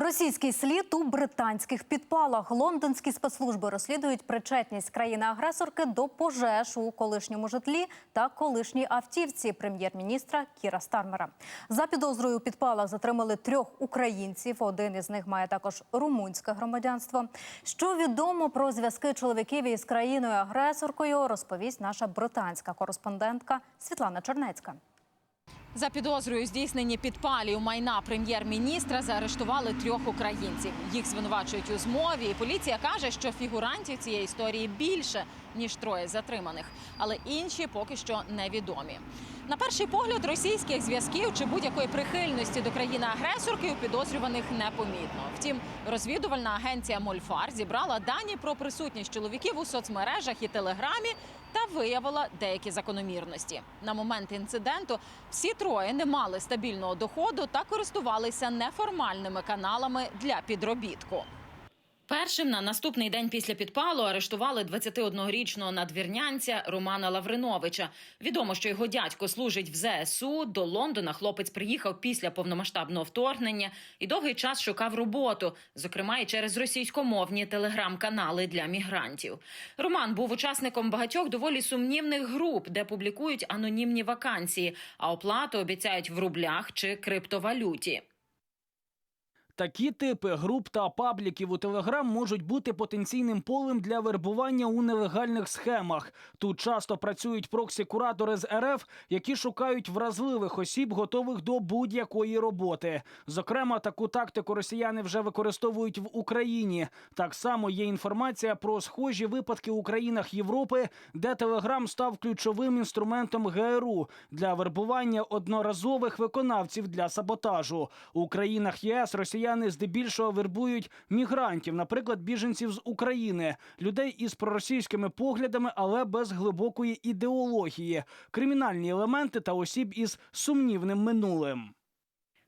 Російський слід у британських підпалах. Лондонські спецслужби розслідують причетність країни-агресорки до пожеж у колишньому житлі та колишній автівці прем'єр-міністра Кіра Стармера. За підозрою у підпалах затримали трьох українців. Один із них має також румунське громадянство. Що відомо про зв'язки чоловіків із країною-агресоркою, розповість наша британська кореспондентка Світлана Чернецька. За підозрою здійснені підпалів майна прем'єр-міністра заарештували трьох українців. Їх звинувачують у змові. І поліція каже, що фігурантів цієї історії більше ніж троє затриманих, але інші поки що невідомі. На перший погляд, російських зв'язків чи будь-якої прихильності до країни-агресорки у підозрюваних непомітно. Втім, розвідувальна агенція Мольфар зібрала дані про присутність чоловіків у соцмережах і телеграмі та виявила деякі закономірності. На момент інциденту всі троє не мали стабільного доходу та користувалися неформальними каналами для підробітку. Першим на наступний день після підпалу арештували 21-річного надвірнянця Романа Лавриновича. Відомо, що його дядько служить в ЗСУ. До Лондона хлопець приїхав після повномасштабного вторгнення і довгий час шукав роботу, зокрема і через російськомовні телеграм-канали для мігрантів. Роман був учасником багатьох доволі сумнівних груп, де публікують анонімні вакансії, а оплату обіцяють в рублях чи криптовалюті. Такі типи груп та пабліків у Телеграм можуть бути потенційним полем для вербування у нелегальних схемах. Тут часто працюють проксі-куратори з РФ, які шукають вразливих осіб, готових до будь-якої роботи. Зокрема, таку тактику росіяни вже використовують в Україні. Так само є інформація про схожі випадки у країнах Європи, де Телеграм став ключовим інструментом ГРУ для вербування одноразових виконавців для саботажу. У країнах ЄС росіяни здебільшого вербують мігрантів, наприклад, біженців з України, людей із проросійськими поглядами, але без глибокої ідеології, кримінальні елементи та осіб із сумнівним минулим.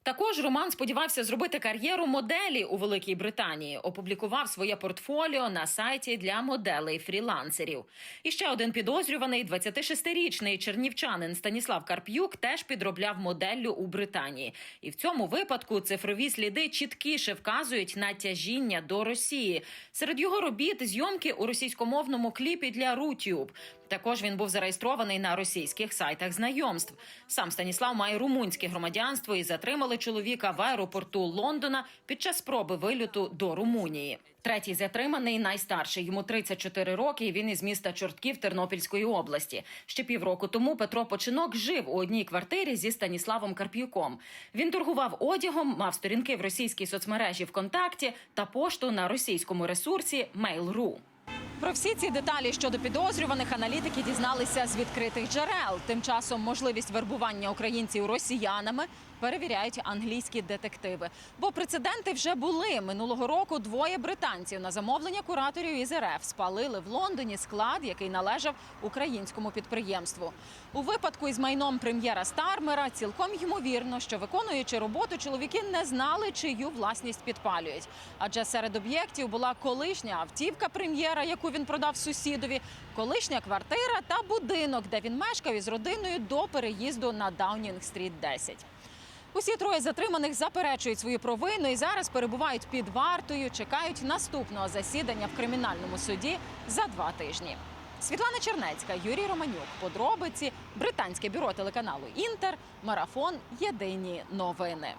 Також Роман сподівався зробити кар'єру моделі у Великій Британії. Опублікував своє портфоліо на сайті для моделей фрілансерів. І ще один підозрюваний, 26-річний чернівчанин Станіслав Карп'юк, теж підробляв моделлю у Британії. І в цьому випадку цифрові сліди чіткіше вказують на тяжіння до Росії. Серед його робіт зйомки у російськомовному кліпі для Рутюб. Також він був зареєстрований на російських сайтах знайомств. Сам Станіслав має румунське громадянство і затримали чоловіка в аеропорту Лондона під час спроби вильоту до Румунії. Третій затриманий найстарший. Йому 34 роки. Він із міста Чортків Тернопільської області. Ще півроку тому Петро Починок жив у одній квартирі зі Станіславом Карп'юком. Він торгував одягом, мав сторінки в російській соцмережі ВКонтакті та пошту на російському ресурсі Mail.ru. Про всі ці деталі щодо підозрюваних аналітики дізналися з відкритих джерел. Тим часом можливість вербування українців росіянами перевіряють англійські детективи. Бо прецеденти вже були минулого року. Двоє британців на замовлення кураторів із РФ спалили в Лондоні склад, який належав українському підприємству. У випадку із майном прем'єра Стармера цілком ймовірно, що виконуючи роботу, чоловіки не знали, чию власність підпалюють. Адже серед об'єктів була колишня автівка прем'єра, яку він продав сусідові, колишня квартира та будинок, де він мешкав із родиною до переїзду на Даунінг-стріт 10. Усі троє затриманих заперечують свою провину і зараз перебувають під вартою, чекають наступного засідання в кримінальному суді за два тижні. Світлана Чернецька, Юрій Романюк. Подробиці британське бюро телеканалу Інтер. Марафон. Єдині новини.